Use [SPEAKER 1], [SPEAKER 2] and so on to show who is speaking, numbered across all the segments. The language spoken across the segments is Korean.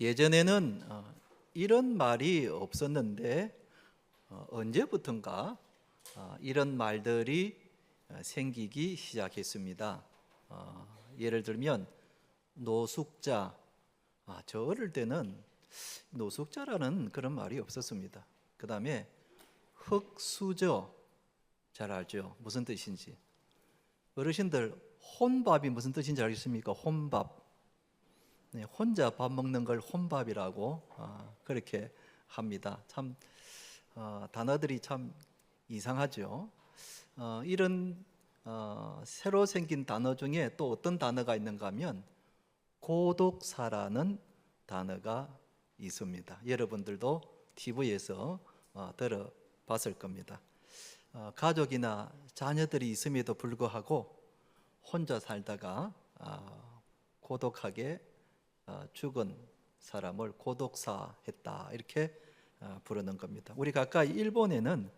[SPEAKER 1] 예전에는 어, 이런 말이 없었는데 어, 언제부턴가 어, 이런 말들이 어, 생기기 시작했습니다. 어, 예를 들면 노숙자, 아, 저 어릴 때는 노숙자라는 그런 말이 없었습니다. 그 다음에 흙수저, 잘 알죠? 무슨 뜻인지. 어르신들 혼밥이 무슨 뜻인지 알겠습니까? 혼밥. 네, 혼자 밥 먹는 걸 혼밥이라고 아, 그렇게 합니다. 참 어, 단어들이 참 이상하죠. 어, 이런 어, 새로 생긴 단어 중에 또 어떤 단어가 있는가 하면 고독사라는 단어가 있습니다. 여러분들도 TV에서 어, 들어봤을 겁니다. 어, 가족이나 자녀들이 있음에도 불구하고 혼자 살다가 어, 고독하게 어, 죽은 사람을 고독사 했다 이렇게 어, 부르는 겁니다. 우리 가까이 일본에는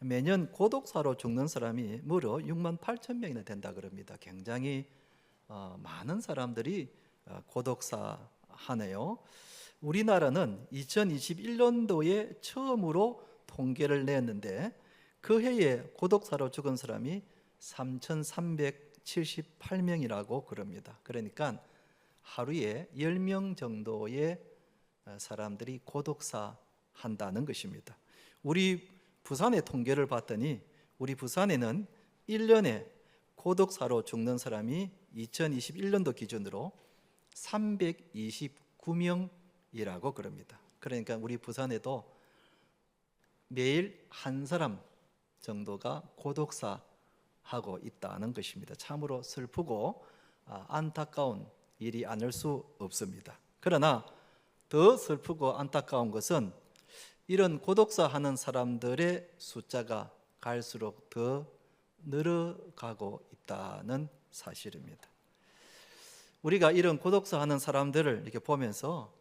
[SPEAKER 1] 매년 고독사로 죽는 사람이 무려 6만 8천 명이나 된다 그럽니다. 굉장히 어, 많은 사람들이 어, 고독사 하네요. 우리나라는 2021년도에 처음으로 통계를 냈는데 그 해에 고독사로 죽은 사람이 3,378명이라고 그럽니다. 그러니까 하루에 10명 정도의 어, 사람들이 고독사 한다는 것입니다. 우리 부산의 통계를 봤더니 우리 부산에는 1년에 고독사로 죽는 사람이 2021년도 기준으로 329명이라고 그럽니다. 그러니까 우리 부산에도 매일 한 사람 정도가 고독사 하고 있다는 것입니다. 참으로 슬프고 아, 안타까운 일이 아닐 수 없습니다. 그러나 더 슬프고 안타까운 것은 이런 고독사 하는 사람들의 숫자가 갈수록 더 늘어가고 있다는 사실입니다. 우리가 이런 고독사 하는 사람들을 이렇게 보면서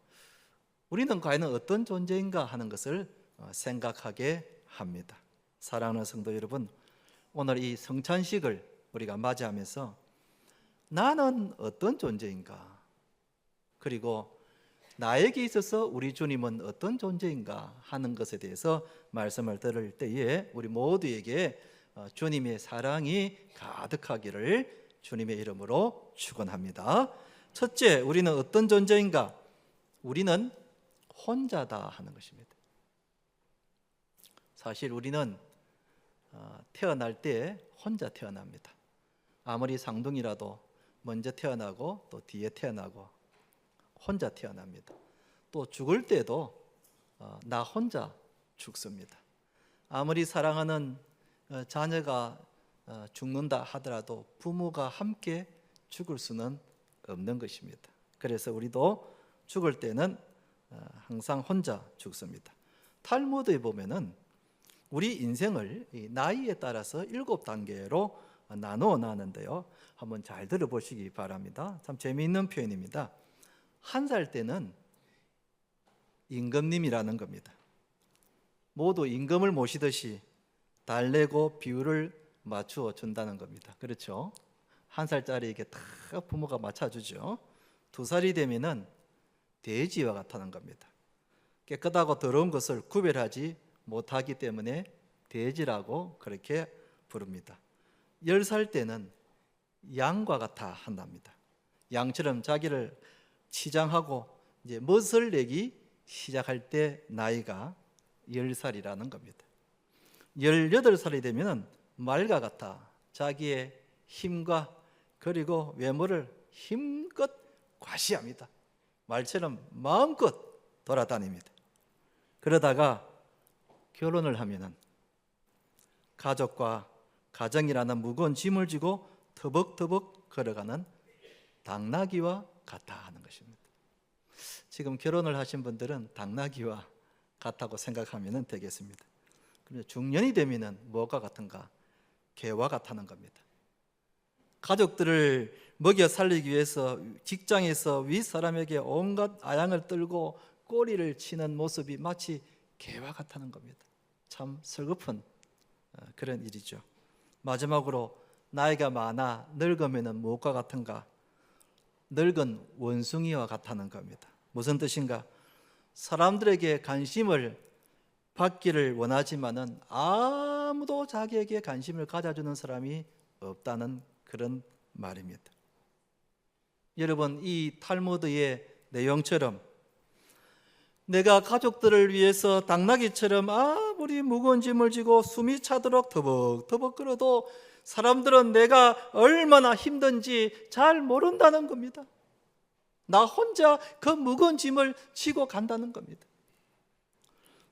[SPEAKER 1] 우리는 과연 어떤 존재인가 하는 것을 어, 생각하게 합니다. 사랑하는 성도 여러분, 오늘 이 성찬식을 우리가 맞이하면서 나는 어떤 존재인가? 그리고 나에게 있어서 우리 주님은 어떤 존재인가 하는 것에 대해서 말씀을 들을 때에 우리 모두에게 어, 주님의 사랑이 가득하기를 주님의 이름으로 축원합니다. 첫째, 우리는 어떤 존재인가? 우리는 혼자다 하는 것입니다. 사실 우리는 어, 태어날 때 혼자 태어납니다. 아무리 상둥이라도 먼저 태어나고 또 뒤에 태어나고 혼자 태어납니다. 또 죽을 때도 어, 나 혼자 죽습니다. 아무리 사랑하는 어, 자녀가 어, 죽는다 하더라도 부모가 함께 죽을 수는 없는 것입니다. 그래서 우리도 죽을 때는 어, 항상 혼자 죽습니다. 탈무드에 보면은 우리 인생을 이 나이에 따라서 일곱 단계로 나누어 놨는데요. 한번 잘 들어보시기 바랍니다. 참 재미있는 표현입니다. 한 살 때는 임금님이라는 겁니다. 모두 임금을 모시듯이 달래고 비율을 맞추어 준다는 겁니다. 그렇죠? 한 살짜리에게 다 부모가 맞춰주죠. 두 살이 되면은 돼지와 같다는 겁니다. 깨끗하고 더러운 것을 구별하지 못하기 때문에 돼지라고 그렇게 부릅니다. 열 살 때는 양과 같아 한답니다. 양처럼 자기를 치장하고 이제 멋을 내기 시작할 때 나이가 열 살이라는 겁니다. 열여덟 살이 되면은 말과 같아 자기의 힘과 그리고 외모를 힘껏 과시합니다. 말처럼 마음껏 돌아다닙니다. 그러다가 결혼을 하면은 가족과 가정이라는 무거운 짐을 지고 터벅터벅 걸어가는 당나귀와 같아 하는 것입니다. 지금 결혼을 하신 분들은 당나귀와 같다고 생각하면 되겠습니다. 그런데 중년이 되면은 뭐가 같은가? 개와 같다는 겁니다. 가족들을 먹여 살리기 위해서 직장에서 윗사람에게 온갖 아양을 떨고 꼬리를 치는 모습이 마치 개와 같다는 겁니다. 참 슬픈 어, 그런 일이죠. 마지막으로 나이가 많아 늙으면 무엇과 같은가? 늙은 원숭이와 같다는 겁니다. 무슨 뜻인가? 사람들에게 관심을 받기를 원하지만은 아무도 자기에게 관심을 가져주는 사람이 없다는 그런 말입니다. 여러분 이 탈무드의 내용처럼 내가 가족들을 위해서 당나귀처럼 아 무리 무거운 짐을 지고 숨이 차도록 터벅터벅 끌어도 사람들은 내가 얼마나 힘든지 잘 모른다는 겁니다. 나 혼자 그 무거운 짐을 지고 간다는 겁니다.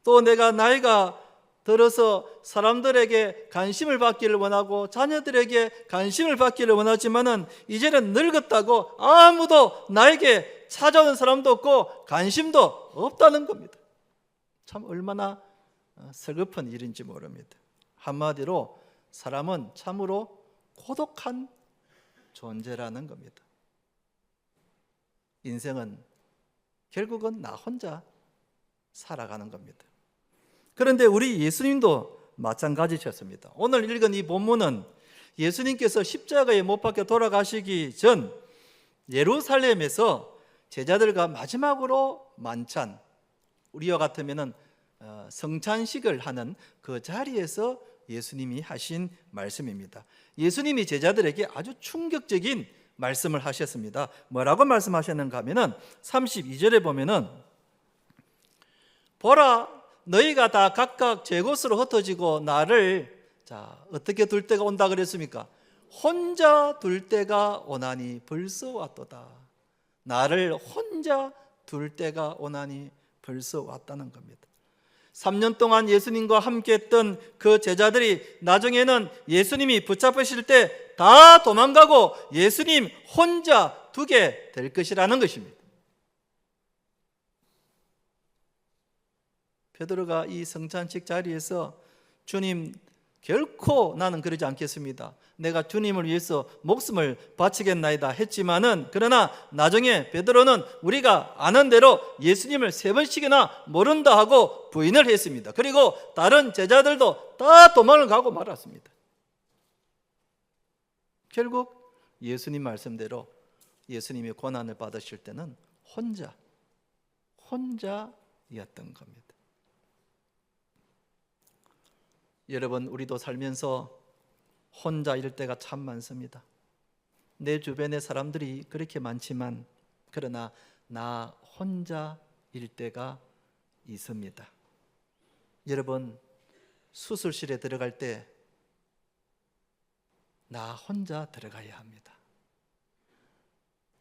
[SPEAKER 1] 또 내가 나이가 들어서 사람들에게 관심을 받기를 원하고 자녀들에게 관심을 받기를 원하지만은 이제는 늙었다고 아무도 나에게 찾아오는 사람도 없고 관심도 없다는 겁니다. 참 얼마나 어, 슬픈 일인지 모릅니다. 한마디로 사람은 참으로 고독한 존재라는 겁니다. 인생은 결국은 나 혼자 살아가는 겁니다. 그런데 우리 예수님도 마찬가지셨습니다. 오늘 읽은 이 본문은 예수님께서 십자가에 못 박혀 돌아가시기 전 예루살렘에서 제자들과 마지막으로 만찬 우리와 같으면은 어, 성찬식을 하는 그 자리에서 예수님이 하신 말씀입니다. 예수님이 제자들에게 아주 충격적인 말씀을 하셨습니다. 뭐라고 말씀하셨는가 하면은 32절에 보면은 보라 너희가 다 각각 제 곳으로 흩어지고 나를 자 어떻게 둘 때가 온다 그랬습니까? 혼자 둘 때가 오나니 벌써 왔도다. 나를 혼자 둘 때가 오나니 벌써 왔다는 겁니다. 3년 동안 예수님과 함께 했던 그 제자들이 나중에는 예수님이 붙잡으실 때 다 도망가고 예수님 혼자 두게 될 것이라는 것입니다. 베드로가 이 성찬식 자리에서 주님 결코 나는 그러지 않겠습니다. 내가 주님을 위해서 목숨을 바치겠나이다 했지만은 그러나 나중에 베드로는 우리가 아는 대로 예수님을 세 번씩이나 모른다 하고 부인을 했습니다. 그리고 다른 제자들도 다 도망을 가고 말았습니다. 결국 예수님 말씀대로 예수님이 고난을 받으실 때는 혼자 혼자였던 겁니다. 여러분 우리도 살면서 혼자 일 때가 참 많습니다. 내 주변의 사람들이 그렇게 많지만 그러나 나 혼자일 때가 있습니다. 여러분 수술실에 들어갈 때 나 혼자 들어가야 합니다.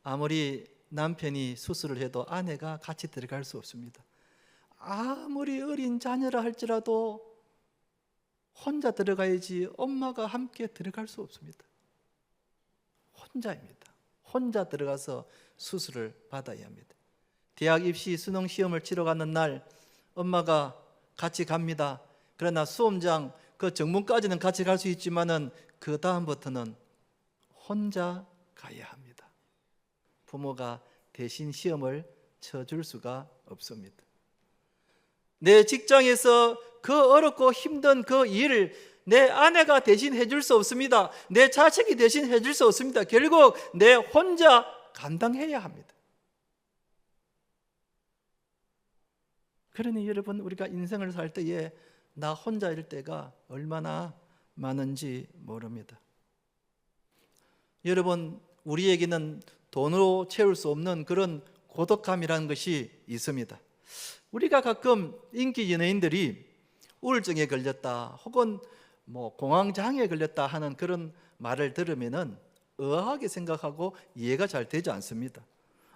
[SPEAKER 1] 아무리 남편이 수술을 해도 아내가 같이 들어갈 수 없습니다. 아무리 어린 자녀라 할지라도 혼자 들어가야지 엄마가 함께 들어갈 수 없습니다. 혼자입니다. 혼자 들어가서 수술을 받아야 합니다. 대학 입시 수능 시험을 치러 가는 날 엄마가 같이 갑니다. 그러나 수험장 그 정문까지는 같이 갈 수 있지만은 그 다음부터는 혼자 가야 합니다. 부모가 대신 시험을 쳐줄 수가 없습니다. 내 직장에서 그 어렵고 힘든 그 일을 내 아내가 대신 해줄 수 없습니다. 내 자식이 대신 해줄 수 없습니다. 결국 내 혼자 감당해야 합니다. 그러니 여러분 우리가 인생을 살 때에 나 혼자일 때가 얼마나 많은지 모릅니다. 여러분 우리에게는 돈으로 채울 수 없는 그런 고독함이라는 것이 있습니다. 우리가 가끔 인기 연예인들이 우울증에 걸렸다 혹은 뭐 공황장애에 걸렸다 하는 그런 말을 들으면은 의아하게 생각하고 이해가 잘 되지 않습니다.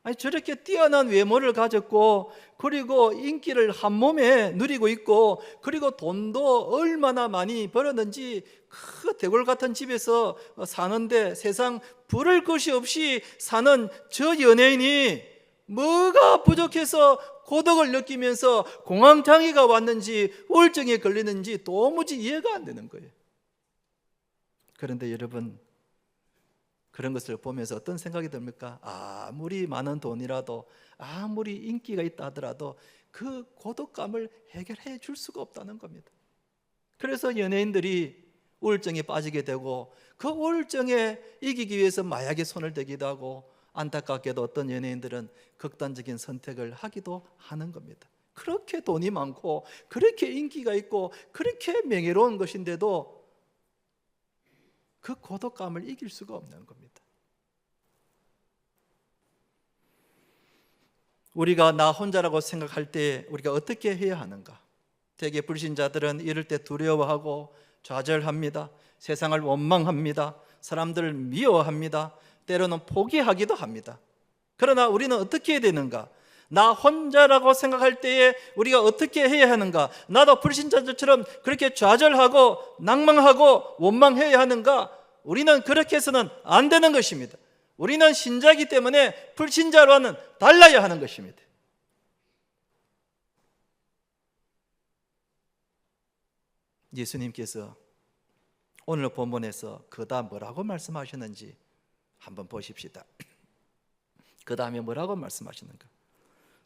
[SPEAKER 1] 아니 저렇게 뛰어난 외모를 가졌고 그리고 인기를 한 몸에 누리고 있고 그리고 돈도 얼마나 많이 벌었는지 그 대골 같은 집에서 사는데 세상 부를 것이 없이 사는 저 연예인이 뭐가 부족해서 고독을 느끼면서 공황장애가 왔는지 우울증에 걸리는지 도무지 이해가 안 되는 거예요. 그런데 여러분 그런 것을 보면서 어떤 생각이 듭니까? 아무리 많은 돈이라도 아무리 인기가 있다 하더라도 그 고독감을 해결해 줄 수가 없다는 겁니다. 그래서 연예인들이 우울증에 빠지게 되고 그 우울증에 이기기 위해서 마약에 손을 대기도 하고 안타깝게도 어떤 연예인들은 극단적인 선택을 하기도 하는 겁니다. 그렇게 돈이 많고 그렇게 인기가 있고 그렇게 명예로운 것인데도 그 고독감을 이길 수가 없는 겁니다. 우리가 나 혼자라고 생각할 때 우리가 어떻게 해야 하는가? 대개 불신자들은 이럴 때 두려워하고 좌절합니다. 세상을 원망합니다. 사람들을 미워합니다. 때로는 포기하기도 합니다. 그러나 우리는 어떻게 해야 되는가? 나 혼자라고 생각할 때에 우리가 어떻게 해야 하는가? 나도 불신자들처럼 그렇게 좌절하고 낭망하고 원망해야 하는가? 우리는 그렇게 해서는 안 되는 것입니다. 우리는 신자이기 때문에 불신자와는 달라야 하는 것입니다. 예수님께서 오늘 본문에서 그다 뭐라고 말씀하셨는지 한번 보십시다. 그 다음에 뭐라고 말씀하시는가?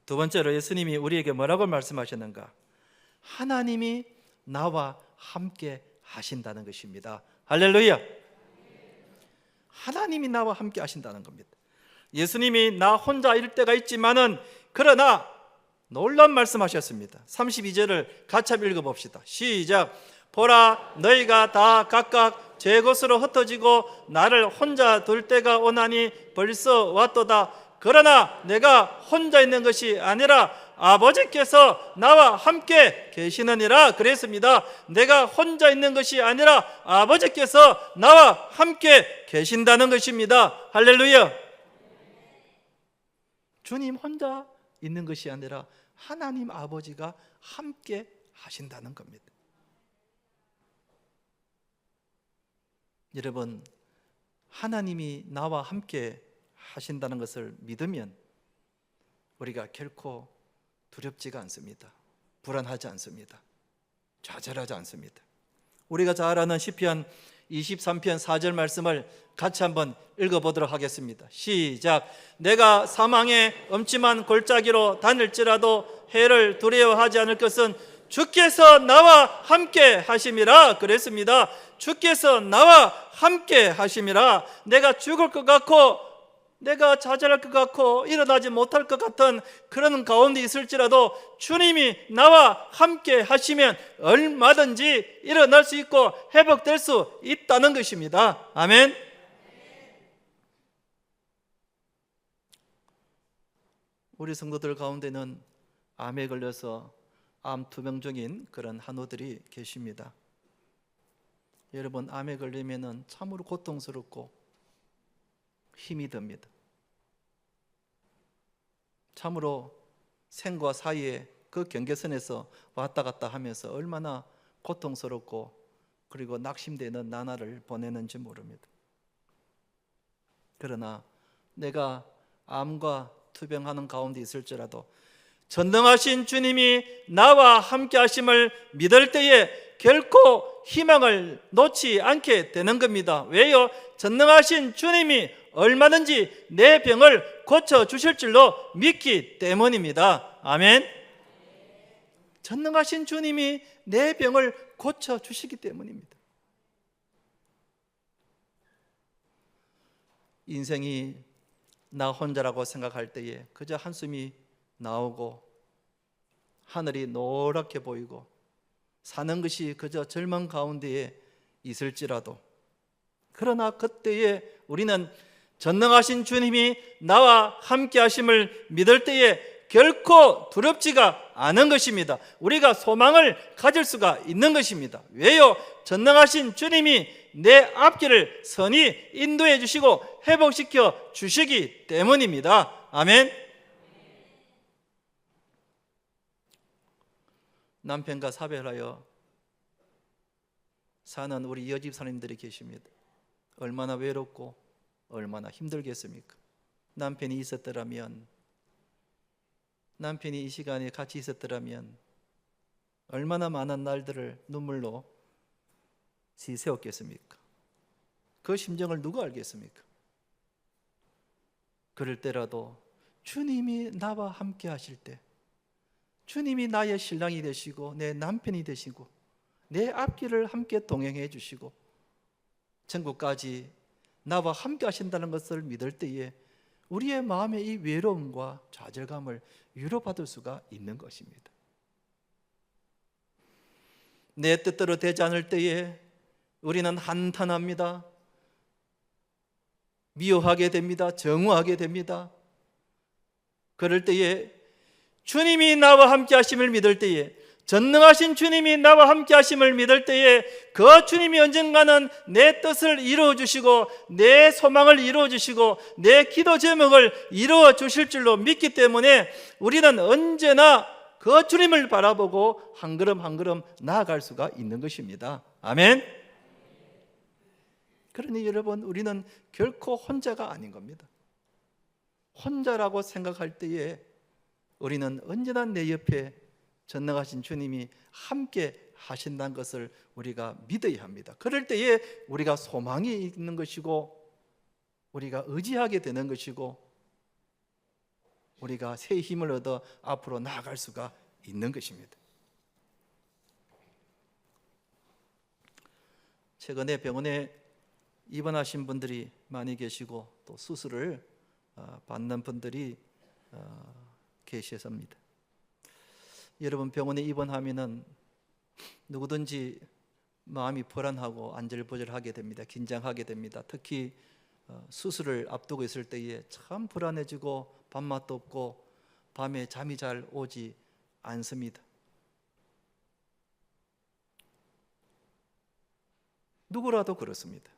[SPEAKER 1] 두 번째로 예수님이 우리에게 뭐라고 말씀하셨는가? 하나님이 나와 함께 하신다는 것입니다. 할렐루야! 하나님이 나와 함께 하신다는 겁니다. 예수님이 나 혼자 일 때가 있지만은 그러나 놀란 말씀하셨습니다. 32절을 같이 한번 읽어 봅시다. 시작. 보라 너희가 다 각각 제 곳으로 흩어지고 나를 혼자 둘 때가 오나니 벌써 왔도다. 그러나 내가 혼자 있는 것이 아니라 아버지께서 나와 함께 계시느니라 그랬습니다. 내가 혼자 있는 것이 아니라 아버지께서 나와 함께 계신다는 것입니다. 할렐루야. 주님 혼자 있는 것이 아니라 하나님 아버지가 함께 하신다는 겁니다. 여러분, 하나님이 나와 함께 하신다는 것을 믿으면 우리가 결코 두렵지가 않습니다. 불안하지 않습니다. 좌절하지 않습니다. 우리가 잘 아는 시편 23편 4절 말씀을 같이 한번 읽어보도록 하겠습니다. 시작. 내가 사망의 엄침한 골짜기로 다닐지라도 해를 두려워하지 않을 것은 주께서 나와 함께 하심이라 그랬습니다. 주께서 나와 함께 하심이라 내가 죽을 것 같고 내가 좌절할 것 같고 일어나지 못할 것 같은 그런 가운데 있을지라도 주님이 나와 함께 하시면 얼마든지 일어날 수 있고 회복될 수 있다는 것입니다. 아멘. 우리 성도들 가운데는 암에 걸려서 암 투병 중인 그런 한우들이 계십니다. 여러분 암에 걸리면은 참으로 고통스럽고 힘이 듭니다. 참으로 생과 사이에 그 경계선에서 왔다 갔다 하면서 얼마나 고통스럽고 그리고 낙심되는 나날을 보내는지 모릅니다. 그러나 내가 암과 투병하는 가운데 있을지라도 전능하신 주님이 나와 함께 하심을 믿을 때에 결코 희망을 놓지 않게 되는 겁니다. 왜요? 전능하신 주님이 얼마든지 내 병을 고쳐 주실 줄로 믿기 때문입니다. 아멘. 전능하신 주님이 내 병을 고쳐 주시기 때문입니다. 인생이 나 혼자라고 생각할 때에 그저 한숨이 나오고 하늘이 노랗게 보이고 사는 것이 그저 절망 가운데에 있을지라도 그러나 그때에 우리는 전능하신 주님이 나와 함께 하심을 믿을 때에 결코 두렵지가 않은 것입니다. 우리가 소망을 가질 수가 있는 것입니다. 왜요? 전능하신 주님이 내 앞길을 선히 인도해 주시고 회복시켜 주시기 때문입니다. 아멘. 남편과 사별하여 사는 우리 여집 사님들이 계십니다. 얼마나 외롭고 얼마나 힘들겠습니까? 남편이 있었더라면 남편이 이 시간에 같이 있었더라면 얼마나 많은 날들을 눈물로 세웠겠습니까? 그 심정을 누가 알겠습니까? 그럴 때라도 주님이 나와 함께 하실 때 주님이 나의 신랑이 되시고 내 남편이 되시고 내 앞길을 함께 동행해 주시고 천국까지 나와 함께 하신다는 것을 믿을 때에 우리의 마음의 이 외로움과 좌절감을 위로받을 수가 있는 것입니다. 내 뜻대로 되지 않을 때에 우리는 한탄합니다. 미워하게 됩니다. 정오하게 됩니다. 그럴 때에 주님이 나와 함께 하심을 믿을 때에 전능하신 주님이 나와 함께 하심을 믿을 때에 그 주님이 언젠가는 내 뜻을 이루어 주시고 내 소망을 이루어 주시고 내 기도 제목을 이루어 주실 줄로 믿기 때문에 우리는 언제나 그 주님을 바라보고 한 걸음 한 걸음 나아갈 수가 있는 것입니다. 아멘. 그러니 여러분 우리는 결코 혼자가 아닌 겁니다. 혼자라고 생각할 때에 우리는 언제나 내 옆에 전능하신 주님이 함께 하신다는 것을 우리가 믿어야 합니다. 그럴 때에 우리가 소망이 있는 것이고 우리가 의지하게 되는 것이고 우리가 새 힘을 얻어 앞으로 나아갈 수가 있는 것입니다. 최근에 병원에 입원하신 분들이 많이 계시고 또 수술을 어, 받는 분들이 어, 계시습니다. 여러분 병원에 입원하면은 누구든지 마음이 불안하고 안절부절하게 됩니다. 긴장하게 됩니다. 특히 어, 수술을 앞두고 있을 때에 참 불안해지고 밥맛도 없고 밤에 잠이 잘 오지 않습니다. 누구라도 그렇습니다.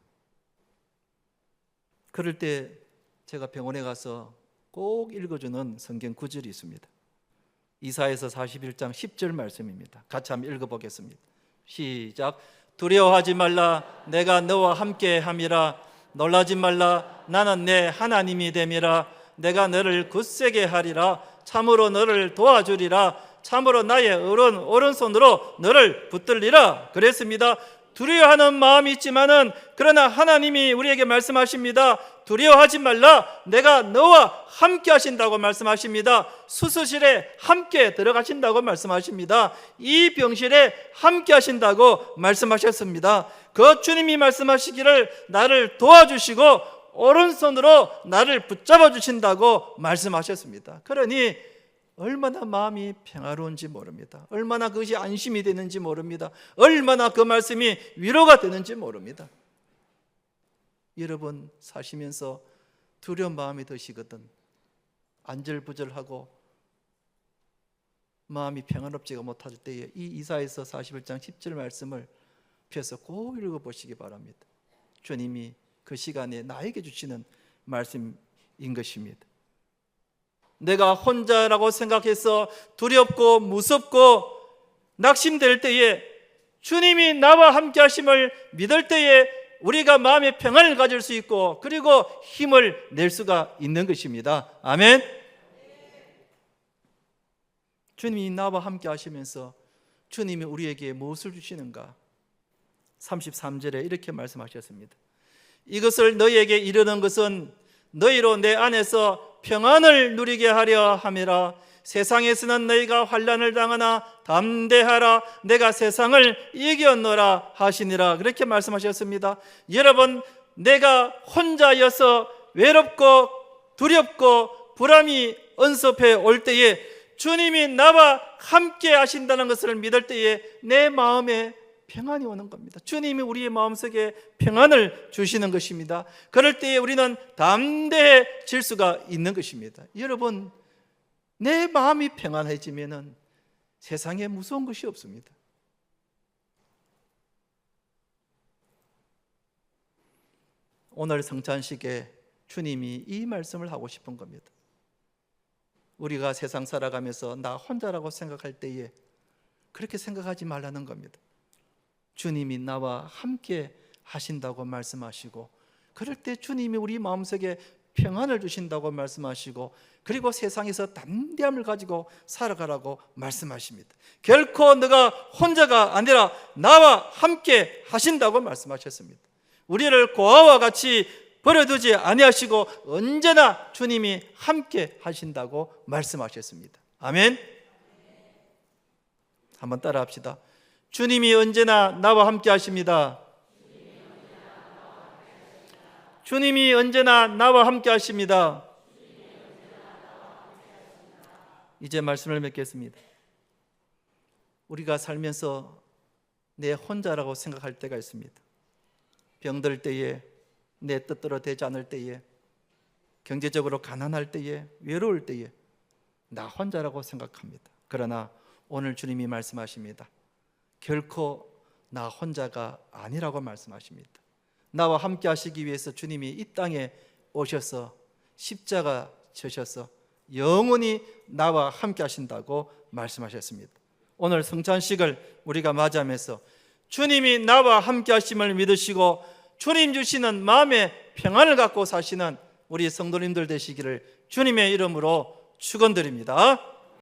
[SPEAKER 1] 그럴 때 제가 병원에 가서 꼭 읽어주는 성경 구절이 있습니다. 이사에서 41장 10절 말씀입니다. 같이 한번 읽어보겠습니다. 시작. 두려워하지 말라. 내가 너와 함께 함이라. 놀라지 말라. 나는 내 하나님이 됨이라. 내가 너를 굳세게 하리라. 참으로 너를 도와주리라. 참으로 나의 오른 오른손으로 너를 붙들리라. 그랬습니다. 두려워하는 마음이 있지만은 그러나 하나님이 우리에게 말씀하십니다. 두려워하지 말라. 내가 너와 함께 하신다고 말씀하십니다. 수술실에 함께 들어가신다고 말씀하십니다. 이 병실에 함께 하신다고 말씀하셨습니다. 그 주님이 말씀하시기를 나를 도와주시고 오른손으로 나를 붙잡아 주신다고 말씀하셨습니다. 그러니 얼마나 마음이 평화로운지 모릅니다. 얼마나 그것이 안심이 되는지 모릅니다. 얼마나 그 말씀이 위로가 되는지 모릅니다. 여러분 사시면서 두려운 마음이 드시거든 안절부절하고 마음이 평안롭지가 못할 때에 이 이사에서 41장 10절 말씀을 펴서 꼭 읽어보시기 바랍니다. 주님이 그 시간에 나에게 주시는 말씀인 것입니다. 내가 혼자라고 생각해서 두렵고 무섭고 낙심될 때에 주님이 나와 함께 하심을 믿을 때에 우리가 마음의 평안을 가질 수 있고 그리고 힘을 낼 수가 있는 것입니다. 아멘. 주님이 나와 함께 하시면서 주님이 우리에게 무엇을 주시는가? 33절에 이렇게 말씀하셨습니다. 이것을 너희에게 이르는 것은 너희로 내 안에서 평안을 누리게 하려 함이라 세상에서는 너희가 환란을 당하나 담대하라 내가 세상을 이겼노라 하시니라 그렇게 말씀하셨습니다. 여러분 내가 혼자여서 외롭고 두렵고 불안이 언섭해 올 때에 주님이 나와 함께 하신다는 것을 믿을 때에 내 마음에 평안이 오는 겁니다. 주님이 우리의 마음속에 평안을 주시는 것입니다. 그럴 때에 우리는 담대해질 수가 있는 것입니다. 여러분, 내 마음이 평안해지면은 세상에 무서운 것이 없습니다. 오늘 성찬식에 주님이 이 말씀을 하고 싶은 겁니다. 우리가 세상 살아가면서 나 혼자라고 생각할 때에 그렇게 생각하지 말라는 겁니다. 주님이 나와 함께 하신다고 말씀하시고 그럴 때 주님이 우리 마음속에 평안을 주신다고 말씀하시고 그리고 세상에서 담대함을 가지고 살아가라고 말씀하십니다. 결코 너가 혼자가 아니라 나와 함께 하신다고 말씀하셨습니다. 우리를 고아와 같이 버려두지 아니하시고 언제나 주님이 함께 하신다고 말씀하셨습니다. 아멘. 한번 따라합시다. 주님이 언제나 나와 함께 하십니다. 주님이 언제나 나와 함께 하십니다. 이제 말씀을 맺겠습니다. 우리가 살면서 내 혼자라고 생각할 때가 있습니다. 병들 때에 내 뜻대로 되지 않을 때에 경제적으로 가난할 때에 외로울 때에 나 혼자라고 생각합니다. 그러나 오늘 주님이 말씀하십니다. 결코 나 혼자가 아니라고 말씀하십니다. 나와 함께 하시기 위해서 주님이 이 땅에 오셔서 십자가 지셔서 영원히 나와 함께 하신다고 말씀하셨습니다. 오늘 성찬식을 우리가 맞이하면서 주님이 나와 함께 하심을 믿으시고 주님 주시는 마음의 평안을 갖고 사시는 우리 성도님들 되시기를 주님의 이름으로 축원드립니다.